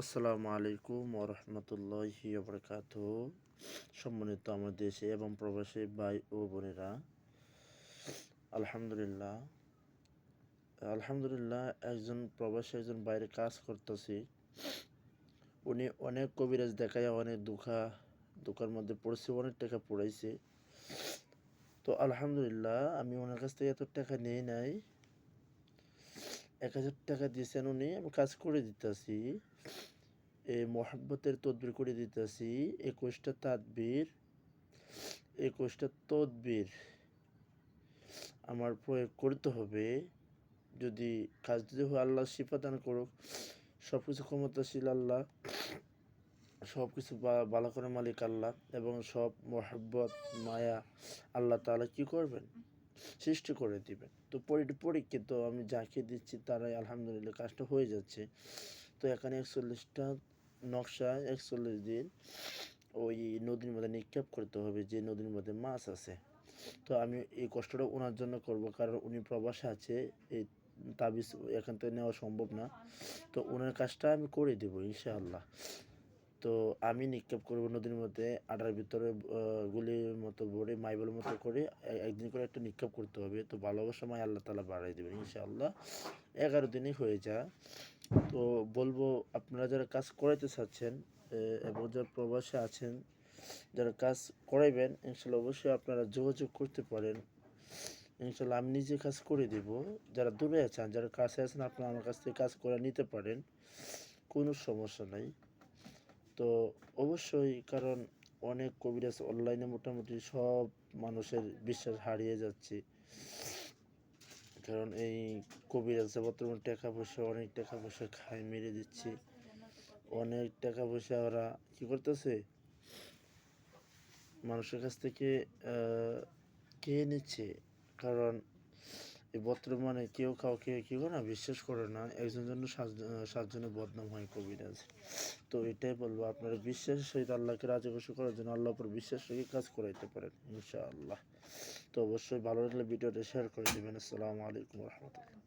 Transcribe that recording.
আসসালামু আলাইকুম ওরহমতুল্লাহি বরকাত সম্মানিত আমার দেশে এবং প্রবাসী ভাই ও বোনেরা, আলহামদুলিল্লাহ আলহামদুলিল্লাহ একজন প্রবাসী, একজন বাইরে কাজ করতেছি। উনি অনেক কবিরাজ দেখায় অনেক দুঃখা, দুঃখার মধ্যে পড়ছে, অনেক টাকা পড়াইছে তো আলহামদুলিল্লাহ, আমি ওনার কাছ থেকে এত টাকা নিয়ে নাই। এক হাজার টাকা দিয়েছেন উনি, আমি কাজ করে দিতেছি। এই মহাব্বতের তদবির করে দিতেছি। একুশটা তাদবির, একুশটা তদবির আমার প্রয়োগ করতে হবে। যদি কাজ যদি হয়, আল্লাহ শিফা দান করুক। সব কিছু ক্ষমতাশীল আল্লাহ সব কিছু ভালো করে মালিক আল্লাহ এবং সব মহাব্বত, মায়া আল্লাহ তালা কি করবেন? সৃষ্টি করে দিবেন। তো পরীক্ষিত আমি যাকে দিচ্ছি তারাই আলহামদুলিল্লাহ কাজটা হয়ে যাচ্ছে। তো এখানে একচল্লিশটা নকশা একচল্লিশ দিন ওই নদীর মধ্যে নিক্ষেপ করতে হবে, যে নদীর মধ্যে মাছ আছে। তো আমি এই কষ্টটা ওনার জন্য করব, কারণ উনি প্রবাসে আছে, এই তাবিজ এখান থেকে নেওয়া সম্ভব না। তো ওনার কাজটা আমি করে দেবো, ইনশাআল্লাহ। তো আমি নিক্ষেপ করব নদীর মধ্যে, আটার ভিতরে গুলির মতো ভরে মাইবেল মতো করে একদিন করে একটা নিক্ষেপ করতে হবে। তো ভালোবাসা মায় আল্লাহ তালা বাড়াই দেবেন, ইনশাআল্লাহ। এগারো দিনই হয়ে যা তো বলব, আপনারা যারা কাজ করাইতে চাচ্ছেন এবং যারা প্রবাসে আছেন, যারা কাজ করাইবেন ইনশাল্লাহ অবশ্যই আপনারা যোগাযোগ করতে পারেন। ইনশাল্লাহ আমি নিজে কাজ করে দেব। যারা দূরে আছেন, যারা কাছে আছেন, আপনারা আমার কাছ থেকে কাজ করে নিতে পারেন। কোনো সমস্যা নাই। তো অবশ্যই কারণ অনেক কবিরাজ অনলাইনে মোটামুটি সব মানুষের বিশ্বাস হারিয়ে যাচ্ছে। কারণ এই কবিরাজে বর্তমানে টাকা পয়সা, অনেক টাকা পয়সা খায়, মেরে দিচ্ছে। অনেক টাকা পয়সা ওরা কী করতেছে? মানুষের কাছ থেকে খেয়ে নিচ্ছে। কারণ বর্তমানে কেউ কাউকে কেউ না বিশ্বাস করে না, একজন জন্য সাতজনের বদনাম হয় কবিরাজ তো এটাই বলব, আপনারা বিশ্বাসের সহিত আল্লাহকে রাজি খুশি করার জন্য আল্লাহ উপর বিশ্বাস রেখে কাজ করাইতে পারেন, ইনশাআল্লাহ। তো অবশ্যই ভালো লাগলে ভিডিওটা শেয়ার করে দেবেন। আসসালামু আলাইকুম রহমতুল্লাহ।